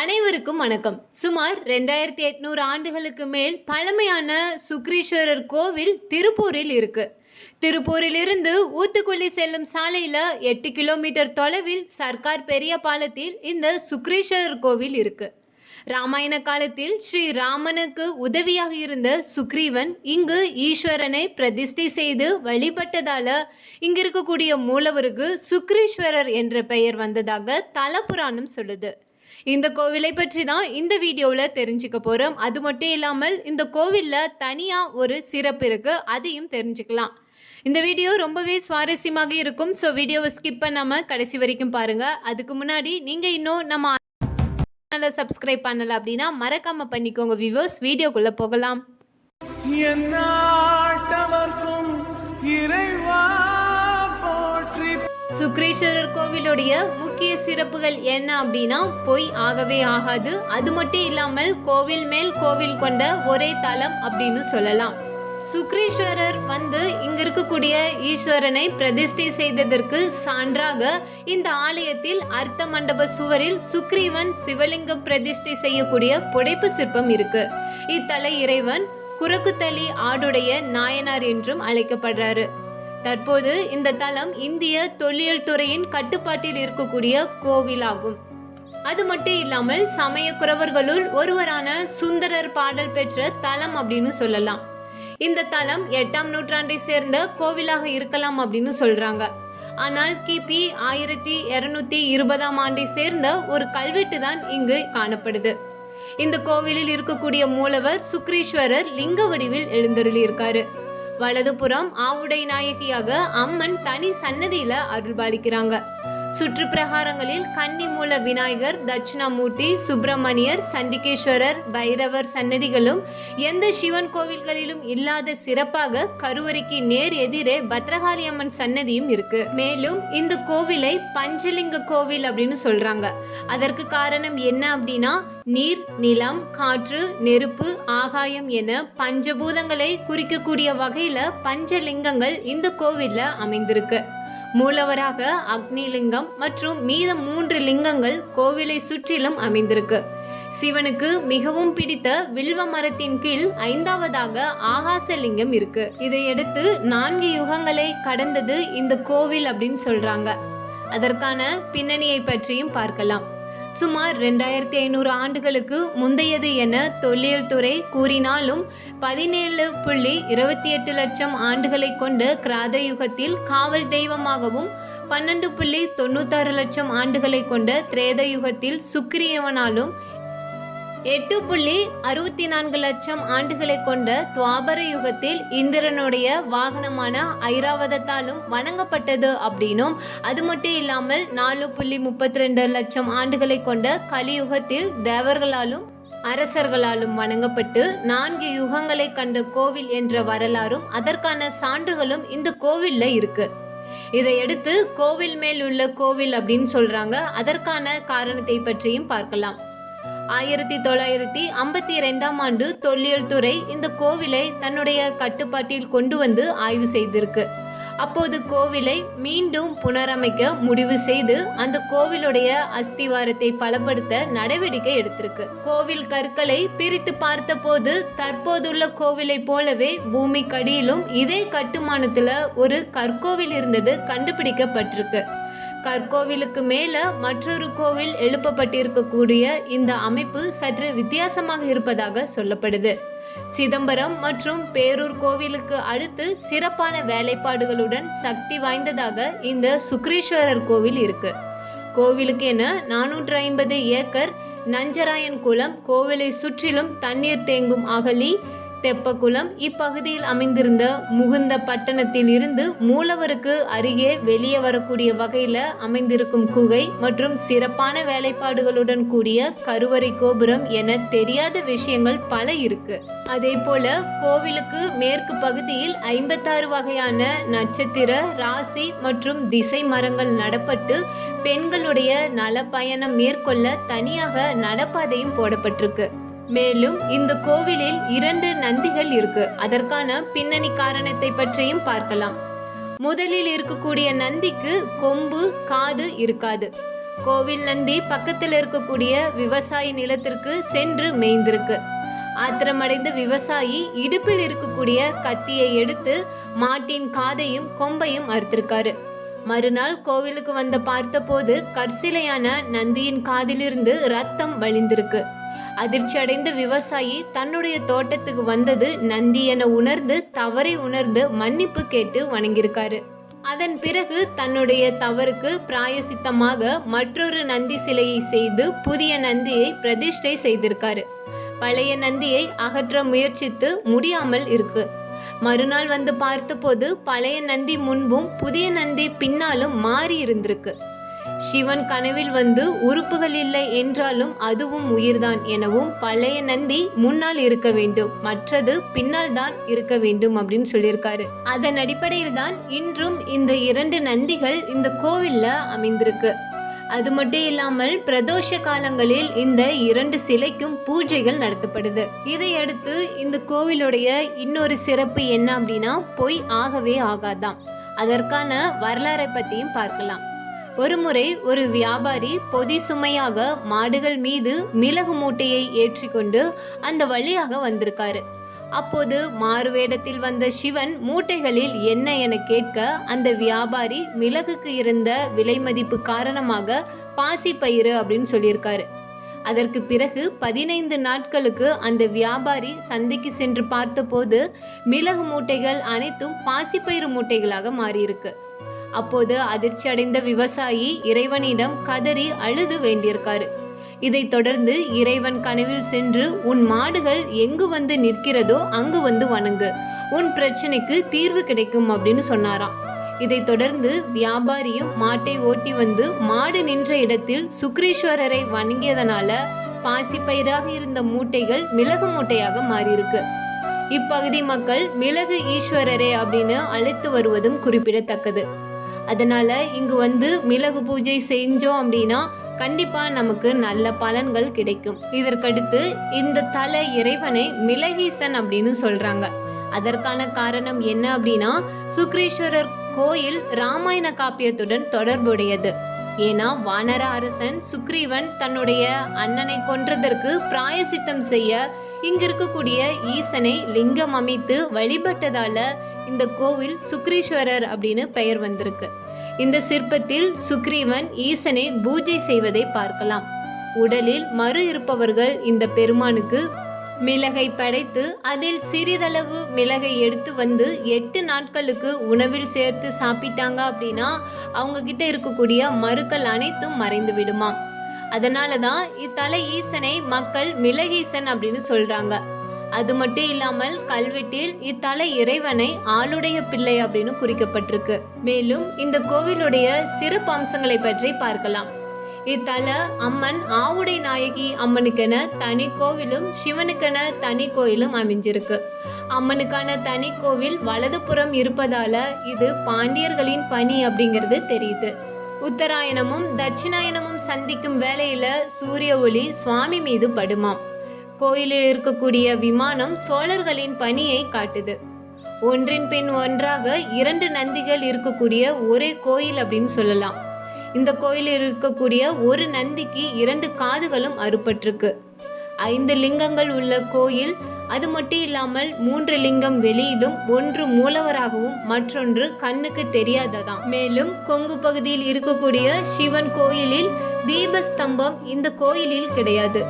அனைவருக்கும் வணக்கம். சுமார் ரெண்டாயிரத்தி எட்நூறு ஆண்டுகளுக்கு மேல் பழமையான சுக்ரீஸ்வரர் கோவில் திருப்பூரில் இருக்கு. திருப்பூரிலிருந்து ஊத்துக்குழி செல்லும் சாலையில எட்டு கிலோமீட்டர் தொலைவில் சர்க்கார் பெரிய பாலத்தில் இந்த சுக்ரீஸ்வரர் கோவில் இருக்கு. ராமாயண காலத்தில் ஸ்ரீ ராமனுக்கு உதவியாக இருந்த சுக்ரீவன் இங்கு ஈஸ்வரனை பிரதிஷ்டை செய்து வழிபட்டதால இங்க இருக்கக்கூடிய மூலவருக்கு சுக்ரீஸ்வரர் என்ற பெயர் வந்ததாக தலபுராணம் சொல்லுது. இந்த கோவிலை பற்றி தான் இந்த வீடியோவில் தெரிஞ்சுக்க போகிறோம் அது மட்டும் இல்லாமல் இந்த கோவிலில் தனியாக ஒரு சிறப்பு இருக்குது அதையும் தெரிஞ்சுக்கலாம். இந்த வீடியோ ரொம்பவே சுவாரஸ்யமாக இருக்கும். ஸோ வீடியோவை ஸ்கிப் பண்ணாமல் கடைசி வரைக்கும் பாருங்கள் அதுக்கு முன்னாடி நீங்கள் இன்னும் நம்ம சேனலை சப்ஸ்கிரைப் பண்ணல அப்படின்னா மறக்காம பண்ணிக்கோங்க வியூவர்ஸ் வீடியோக்குள்ள போகலாம். என்ன இறைவா சுக்ரீஸ்வரர் கோவிலுடைய முக்கிய சிறப்புகள் என்ன அப்படின்னா பொய் ஆகவே ஆகாது. அது மட்டும் இல்லாமல் கோவில் மேல் கோவில் கொண்ட ஒரே தலம் அப்படின்னு சொல்லலாம். சுக்ரீஸ்வரர் வந்து இங்க இருக்கக்கூடிய ஈஸ்வரனை பிரதிஷ்டை செய்ததற்கு சான்றாக இந்த ஆலயத்தில் அர்த்த மண்டப சுவரில் சுக்ரீவன் சிவலிங்கம் பிரதிஷ்டை செய்யக்கூடிய புடைப்பு சிற்பம் இருக்கு. இத்தல இறைவன் குரக்குத்தளி ஆடுடைய நாயனார் என்றும் அழைக்கப்படுறாரு. தற்போது இந்த தலம் இந்திய தொல்லியல் துறையின் கட்டுப்பாட்டில் இருக்கக்கூடிய கோவிலாகும். அது மட்டும் இல்லாமல் சமய குறவர்களுள் ஒருவரான சுந்தரர் பாடல் பெற்ற தலம் அப்படின்னு சொல்லலாம். இந்த தலம் எட்டாம் நூற்றாண்டை சேர்ந்த கோவிலாக இருக்கலாம் அப்படின்னு சொல்றாங்க. ஆனால் கிபி ஆயிரத்தி இருநூத்தி இருபதாம் ஆண்டை சேர்ந்த ஒரு கல்வெட்டு தான் இங்கு காணப்படுது. இந்த கோவிலில் இருக்கக்கூடிய மூலவர் சுக்ரீஸ்வரர் லிங்க வடிவில் எழுந்தருளி இருக்காரு வலதுபுறம் ஆவுடை நாயகியாக அம்மன் தனி சன்னதியில அருள்பாலிக்கிறாங்க. சுற்றுப்பிரகாரங்களில் கன்னிமூல விநாயகர் தட்சிணாமூர்த்தி சுப்பிரமணியர் சண்டிகேஸ்வரர் பைரவர் சன்னதிகளும் எந்த சிவன் கோவில்களிலும் இல்லாத சிறப்பாக கருவறைக்கு நேர் எதிரே பத்ரகாளி அம்மன் சன்னதியும் இருக்கு. மேலும் இந்த கோவிலை பஞ்சலிங்க கோவில் அப்படின்னு சொல்றாங்க. அதற்கு காரணம் என்ன அப்படின்னா நீர் நிலம் காற்று நெருப்பு ஆகாயம் என பஞ்சபூதங்களை குறிக்கக்கூடிய வகையில பஞ்சலிங்கங்கள் இந்த கோவில்ல அமைந்திருக்கு. மூலவராக அக்னிலிங்கம் மற்றும் மீத மூன்று லிங்கங்கள் கோவிலை சுற்றிலும் அமைந்திருக்கு. சிவனுக்கு மிகவும் பிடித்த வில்வ மரத்தின் கீழ் ஐந்தாவதாக ஆகாசலிங்கம் இருக்கு. இதையடுத்து நான்கு யுகங்களை கடந்தது இந்த கோவில் அப்படின்னு சொல்றாங்க. அதற்கான பின்னணியை பற்றியும் பார்க்கலாம். சுமார் ரெண்டாயிரத்தி ஐநூறு ஆண்டுகளுக்கு முந்தையது என தொல்லியல் துறை கூறினாலும் பதினேழு புள்ளி இருபத்தி எட்டு லட்சம் ஆண்டுகளை கொண்ட கிராத யுகத்தில் காவல் தெய்வமாகவும் பன்னெண்டு புள்ளி தொண்ணூத்தாறு லட்சம் ஆண்டுகளை கொண்ட திரேத யுகத்தில் சுக்கிரியவனாலும் எட்டு புள்ளி அறுபத்தி நான்கு லட்சம் ஆண்டுகளை கொண்ட துவாபர யுகத்தில் இந்திரனுடைய வாகனமான ஐராவதத்தாலும் வணங்கப்பட்டது அப்படின்னும் அது மட்டும் இல்லாமல் நாலு புள்ளி முப்பத்தி ரெண்டு லட்சம் ஆண்டுகளை கொண்ட கலியுகத்தில் தேவர்களாலும் அரசர்களாலும் வணங்கப்பட்டு நான்கு யுகங்களை கண்ட கோவில் என்ற வரலாறும் அதற்கான சான்றுகளும் இந்த கோவில்ல இருக்கு. இதையடுத்து கோவில் மேல் உள்ள கோவில் அப்படின்னு சொல்றாங்க. அதற்கான காரணத்தை பற்றியும் பார்க்கலாம். ஆயிரத்தி தொள்ளாயிரத்தி ஐம்பத்தி ரெண்டாம் ஆண்டு தொல்லியல் துறை இந்த கோவிலை தன்னுடைய கட்டுப்பாட்டில் கொண்டு வந்து ஆய்வு செய்திருக்கு. அப்போது கோவிலை மீண்டும் புனரமைக்க முடிவு செய்து அந்த கோவிலுடைய அஸ்திவாரத்தை பலப்படுத்த நடவடிக்கை எடுத்திருக்கு. கோவில் கற்களை பிரித்து பார்த்தபோது தற்போதுள்ள கோவிலை போலவே பூமிக்கடியிலும் இதே கட்டுமானத்துல ஒரு கற்கோவில் இருந்தது கண்டுபிடிக்கப்பட்டிருக்கு. கற்கோவிலுக்கு மேல மற்றொரு கோவில் எழுப்பப்பட்டிருக்கக்கூடிய இந்த அமைப்பு சற்று வித்தியாசமாக இருப்பதாக சொல்லப்படுது. சிதம்பரம் மற்றும் பேரூர் கோவிலுக்கு அடுத்து சிறப்பான வேலைப்பாடுகளுடன் சக்தி வாய்ந்ததாக இந்த சுக்ரீஸ்வரர் கோவில் இருக்கு. கோவிலுக்கு என நானூற்று ஐம்பது ஏக்கர் நஞ்சராயன் குளம் கோவிலை சுற்றிலும் தண்ணீர் தேங்கும் அகலி தெப்பக்குளம் இப்பகுதியில் அமைந்திருந்த முகுந்த பட்டணத்தில் இருந்து மூலவருக்கு அருகே வெளியே வரக்கூடிய வகையில அமைந்திருக்கும் குகை மற்றும் சிறப்பான வேலைப்பாடுகளுடன் கூடிய கருவறை கோபுரம் என தெரியாத விஷயங்கள் பல இருக்கு. அதே போல கோவிலுக்கு மேற்கு பகுதியில் ஐம்பத்தாறு வகையான நட்சத்திர ராசி மற்றும் திசை மரங்கள் நடப்பட்டு பெண்களுடைய நல பயணம் மேற்கொள்ள தனியாக நடப்பாதையும் போடப்பட்டிருக்கு. மேலும் இந்த கோவிலில் இரண்டு நந்திகள் இருக்கு. அதற்கான பின்னணி காரணத்தை பற்றியும் பார்க்கலாம். முதலில் இருக்கக்கூடிய நந்திக்கு கொம்பு காது இருக்காது. கோவில் நந்தி பக்கத்தில் இருக்கக்கூடிய விவசாய நிலத்திற்கு சென்று மேய்ந்திருக்கு. ஆத்திரமடைந்த விவசாயி இடுப்பில் இருக்கக்கூடிய கத்தியை எடுத்து மாட்டின் காதையும் கொம்பையும் அறுத்திருக்காரு. மறுநாள் கோவிலுக்கு வந்த பார்த்தபோது கற்சிலையான நந்தியின் காதிலிருந்து ரத்தம் வழிந்திருக்கு. அதிர்ச்சி அடைந்த விவசாயி தன்னுடைய தோட்டத்துக்கு வந்தது நந்தி என உணர்ந்து தவறை உணர்ந்து மன்னிப்பு கேட்டு வணங்கியிருக்காரு. அதன் பிறகு தன்னுடைய தவறுக்கு பிராயசித்தமாக மற்றொரு நந்தி சிலையை செய்து புதிய நந்தியை பிரதிஷ்டை செய்திருக்காரு. பழைய நந்தியை அகற்ற முயற்சித்து முடியாமல் இருக்கு. மறுநாள் வந்து பார்த்தபோது பழைய நந்தி முன்பும் புதிய நந்தி பின்னாலும் மாறி இருந்திருக்கு. சிவன் கனவில் வந்து உறுப்புகள் இல்லை என்றாலும் அதுவும் உயிர்தான் எனவும் பழைய நந்தி முன்னால் இருக்க வேண்டும் மற்றது பின்னால் தான் இருக்க வேண்டும் அப்படின்னு சொல்லியிருக்காரு. அதன் அடிப்படையில் தான் இன்றும் இந்த இரண்டு நந்திகள் இந்த கோவில்ல அமைந்திருக்கு. அது மட்டும் இல்லாமல் பிரதோஷ காலங்களில் இந்த இரண்டு சிலைக்கும் பூஜைகள் நடத்தப்படுது. இதையடுத்து இந்த கோவிலுடைய இன்னொரு சிறப்பு என்ன அப்படின்னா பொய் ஆகவே ஆகாதாம். அதற்கான வரலாறை பற்றியும் பார்க்கலாம். ஒருமுறை ஒரு வியாபாரி பொதி சுமையாக மாடுகள் மீது மிளகு மூட்டையை ஏற்றிக்கொண்டு அந்த வழியாக வந்திருக்காரு. அப்போது மாறுவேடத்தில் வந்த சிவன் மூட்டைகளில் என்ன என கேட்க அந்த வியாபாரி மிளகுக்கு இருந்த விலை மதிப்பு காரணமாக பாசி பயிறு அப்படின்னு சொல்லியிருக்காரு. அதற்கு பிறகு பதினைந்து நாட்களுக்கு அந்த வியாபாரி சந்தைக்கு சென்று பார்த்தபோது மிளகு மூட்டைகள் அனைத்தும் பாசிப்பயிறு மூட்டைகளாக மாறியிருக்கு. அப்போது அதிர்ச்சி அடைந்த விவசாயி இறைவனிடம் கதறி அழுது வேண்டியிருக்காரு. இதைத் தொடர்ந்து இறைவன் கனவில் சென்று உன் மாடுகள் எங்கு வந்து நிற்கிறதோ அங்கு வந்து வணங்கு. உன் பிரச்சனைக்கு தீர்வு கிடைக்கும் அப்படின்னு சொன்னாராம். இதைத் தொடர்ந்து வியாபாரியும் மாட்டை ஓட்டி வந்து மாடு நின்ற இடத்தில் சுக்ரீஸ்வரரை வணங்கியதனால பாசிப்பயிராக இருந்த மூட்டைகள் மிளகு மூட்டையாக மாறியிருக்கு. இப்பகுதி மக்கள் மிளகு ஈஸ்வரரே அப்படின்னு அழைத்து வருவதும் குறிப்பிடத்தக்கது. அதனால் இங்கு வந்து மிளகு பூஜை செஞ்சோம் அப்படின்னா கண்டிப்பாக நமக்கு நல்ல பலன்கள் கிடைக்கும். இதற்கடுத்து இந்த தலை இறைவனை மிளகீசன் அப்படின்னு சொல்கிறாங்க அதற்கான காரணம் என்ன அப்படின்னா சுக்ரீஸ்வரர் கோயில் ராமாயண காப்பியத்துடன் தொடர்புடையது. ஏன்னா வானர அரசன் சுக்ரீவன் தன்னுடைய அண்ணனை கொன்றதற்கு பிராயசித்தம் செய்ய இங்க இருக்கக்கூடிய ஈசனை லிங்கம் அமைத்து வழிபட்டதால இந்த கோவில் சுக்ரீஸ்வரர் அப்படின்னு பெயர் வந்திருக்கு. இந்த சிற்பத்தில் சுக்ரீவன் ஈசனை பூஜை செய்வதை பார்க்கலாம். உடலில் மறு இருப்பவர்கள் இந்த பெருமானுக்கு மிளகை படைத்து அதில் சிறிதளவு மிளகை எடுத்து வந்து எட்டு நாட்களுக்கு உணவில் சேர்த்து சாப்பிட்டாங்க அப்படின்னா அவங்க கிட்ட இருக்கக்கூடிய மருக்கள் அனைத்தும் மறைந்து விடுமாம் அதனால தான் இத்தலை ஈசனை மக்கள் மிளகீசன் அப்படின்னு சொல்றாங்க. அது மட்டும் இல்லாமல் கல்வெட்டில் இத்தலை இறைவனை ஆளுடைய பிள்ளை அப்படின்னு குறிக்கப்பட்டிருக்கு. மேலும் இந்த கோவிலுடைய சிறப்பு அம்சங்களை பற்றி பார்க்கலாம். இத்தல அம்மன் ஆவுடை நாயகி அம்மனுக்கென தனி கோவிலும் சிவனுக்கென தனி கோயிலும் அமைஞ்சிருக்கு. அம்மனுக்கான தனி கோவில் வலதுபுறம் இருப்பதால இது பாண்டியர்களின் பணி அப்படிங்கிறது தெரியுது. உத்தராயணமும் தட்சிணாயனமும் சந்திக்கும் வேளையில சூரிய ஒளி சுவாமி மீது படுமாம். கோயிலில் இருக்கக்கூடிய விமானம் சோழர்களின் பணியை காட்டுது. ஒன்றின் பின் ஒன்றாக இரண்டு நந்திகள் இருக்கக்கூடிய ஒரே கோயில் அப்படின்னு சொல்லலாம். இந்த கோயிலில் இருக்கக்கூடிய ஒரு நந்திக்கு இரண்டு காதுகளும் அறுபட்டிருக்கு. ஐந்து லிங்கங்கள் உள்ள கோயில் அது மட்டும் இல்லாமல் மூன்று லிங்கம் வெளியிலும் ஒன்று மூலவராகவும் மற்றொன்று கண்ணுக்கு தெரியாததாம். மேலும் கொங்கு பகுதியில் இருக்கக்கூடிய சிவன் கோயிலில் தீபஸ்தம்பம் இந்த கோயிலில் கிடையாது.